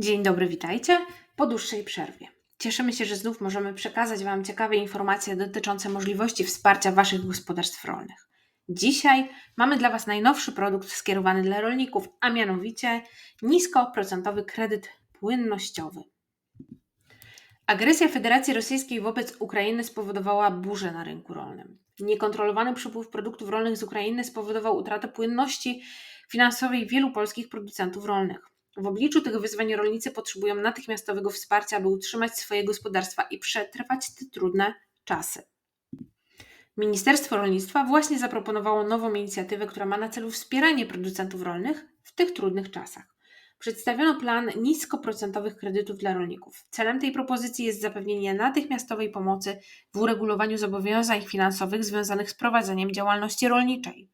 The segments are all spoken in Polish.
Dzień dobry, witajcie po dłuższej przerwie. Cieszymy się, że znów możemy przekazać Wam ciekawe informacje dotyczące możliwości wsparcia Waszych gospodarstw rolnych. Dzisiaj mamy dla Was najnowszy produkt skierowany dla rolników, a mianowicie niskoprocentowy kredyt płynnościowy. Agresja Federacji Rosyjskiej wobec Ukrainy spowodowała burzę na rynku rolnym. Niekontrolowany przypływ produktów rolnych z Ukrainy spowodował utratę płynności finansowej wielu polskich producentów rolnych. W obliczu tych wyzwań rolnicy potrzebują natychmiastowego wsparcia, aby utrzymać swoje gospodarstwa i przetrwać te trudne czasy. Ministerstwo Rolnictwa właśnie zaproponowało nową inicjatywę, która ma na celu wspieranie producentów rolnych w tych trudnych czasach. Przedstawiono plan niskoprocentowych kredytów dla rolników. Celem tej propozycji jest zapewnienie natychmiastowej pomocy w uregulowaniu zobowiązań finansowych związanych z prowadzeniem działalności rolniczej.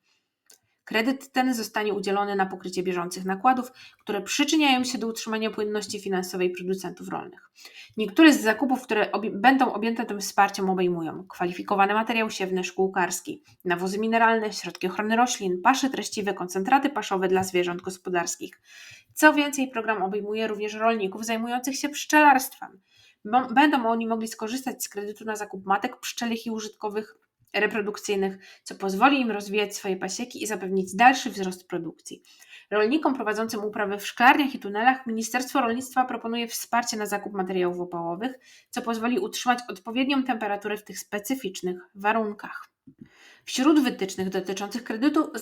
Kredyt ten zostanie udzielony na pokrycie bieżących nakładów, które przyczyniają się do utrzymania płynności finansowej producentów rolnych. Niektóre z zakupów, które będą objęte tym wsparciem, obejmują kwalifikowany materiał siewny szkółkarski, nawozy mineralne, środki ochrony roślin, pasze treściwe, koncentraty paszowe dla zwierząt gospodarskich. Co więcej, program obejmuje również rolników zajmujących się pszczelarstwem. Będą oni mogli skorzystać z kredytu na zakup matek pszczelich i użytkowych reprodukcyjnych, co pozwoli im rozwijać swoje pasieki i zapewnić dalszy wzrost produkcji. Rolnikom prowadzącym uprawy w szklarniach i tunelach Ministerstwo Rolnictwa proponuje wsparcie na zakup materiałów opałowych, co pozwoli utrzymać odpowiednią temperaturę w tych specyficznych warunkach. Wśród wytycznych dotyczących kredytu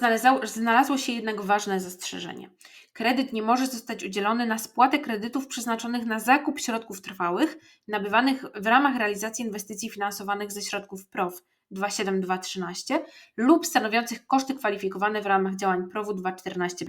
znalazło się jednak ważne zastrzeżenie. Kredyt nie może zostać udzielony na spłatę kredytów przeznaczonych na zakup środków trwałych, nabywanych w ramach realizacji inwestycji finansowanych ze środków PROW 27213 lub stanowiących koszty kwalifikowane w ramach działań PROW 214.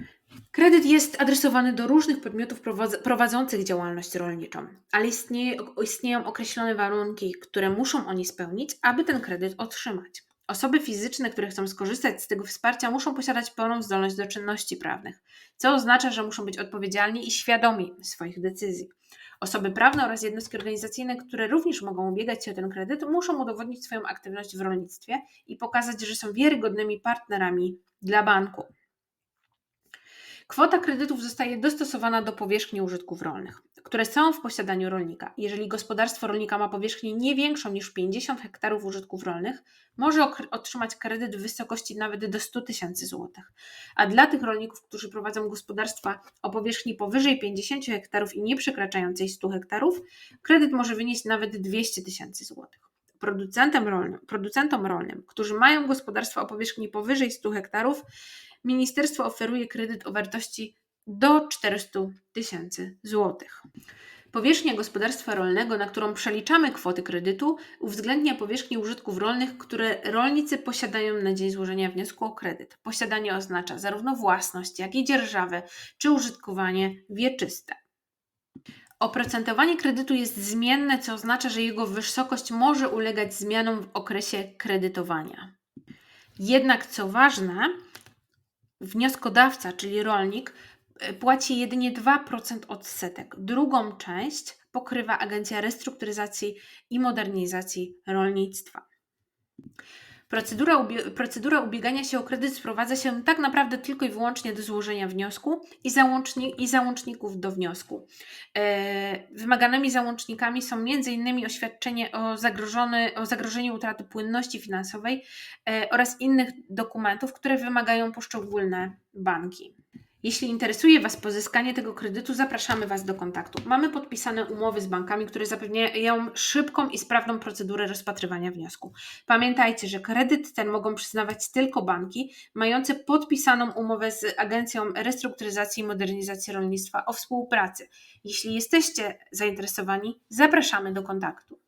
Kredyt jest adresowany do różnych podmiotów prowadzących działalność rolniczą, ale istnieje, istnieją określone warunki, które muszą oni spełnić, aby ten kredyt otrzymać. Osoby fizyczne, które chcą skorzystać z tego wsparcia, muszą posiadać pełną zdolność do czynności prawnych, co oznacza, że muszą być odpowiedzialni i świadomi swoich decyzji. Osoby prawne oraz jednostki organizacyjne, które również mogą ubiegać się o ten kredyt, muszą udowodnić swoją aktywność w rolnictwie i pokazać, że są wiarygodnymi partnerami dla banku. Kwota kredytów zostaje dostosowana do powierzchni użytków rolnych, które są w posiadaniu rolnika. Jeżeli gospodarstwo rolnika ma powierzchnię nie większą niż 50 hektarów użytków rolnych, może otrzymać kredyt w wysokości nawet do 100 tysięcy złotych. A dla tych rolników, którzy prowadzą gospodarstwa o powierzchni powyżej 50 hektarów i nie przekraczającej 100 hektarów, kredyt może wynieść nawet 200 tysięcy złotych. Producentem rolnym, producentom rolnym, którzy mają gospodarstwa o powierzchni powyżej 100 hektarów, ministerstwo oferuje kredyt o wartości do 400 tysięcy złotych. Powierzchnia gospodarstwa rolnego, na którą przeliczamy kwoty kredytu, uwzględnia powierzchnię użytków rolnych, które rolnicy posiadają na dzień złożenia wniosku o kredyt. Posiadanie oznacza zarówno własność, jak i dzierżawę czy użytkowanie wieczyste. Oprocentowanie kredytu jest zmienne, co oznacza, że jego wysokość może ulegać zmianom w okresie kredytowania. Jednak co ważne, wnioskodawca, czyli rolnik, płaci jedynie 2% odsetek. Drugą część pokrywa Agencja Restrukturyzacji i Modernizacji Rolnictwa. Procedura, procedura ubiegania się o kredyt sprowadza się tak naprawdę tylko i wyłącznie do złożenia wniosku i, i załączników do wniosku. E, wymaganymi załącznikami są m.in. oświadczenie o, o zagrożeniu utraty płynności finansowej e, oraz innych dokumentów, które wymagają poszczególne banki. Jeśli interesuje Was pozyskanie tego kredytu, zapraszamy Was do kontaktu. Mamy podpisane umowy z bankami, które zapewniają szybką i sprawną procedurę rozpatrywania wniosku. Pamiętajcie, że kredyt ten mogą przyznawać tylko banki mające podpisaną umowę z Agencją Restrukturyzacji i Modernizacji Rolnictwa o współpracy. Jeśli jesteście zainteresowani, zapraszamy do kontaktu.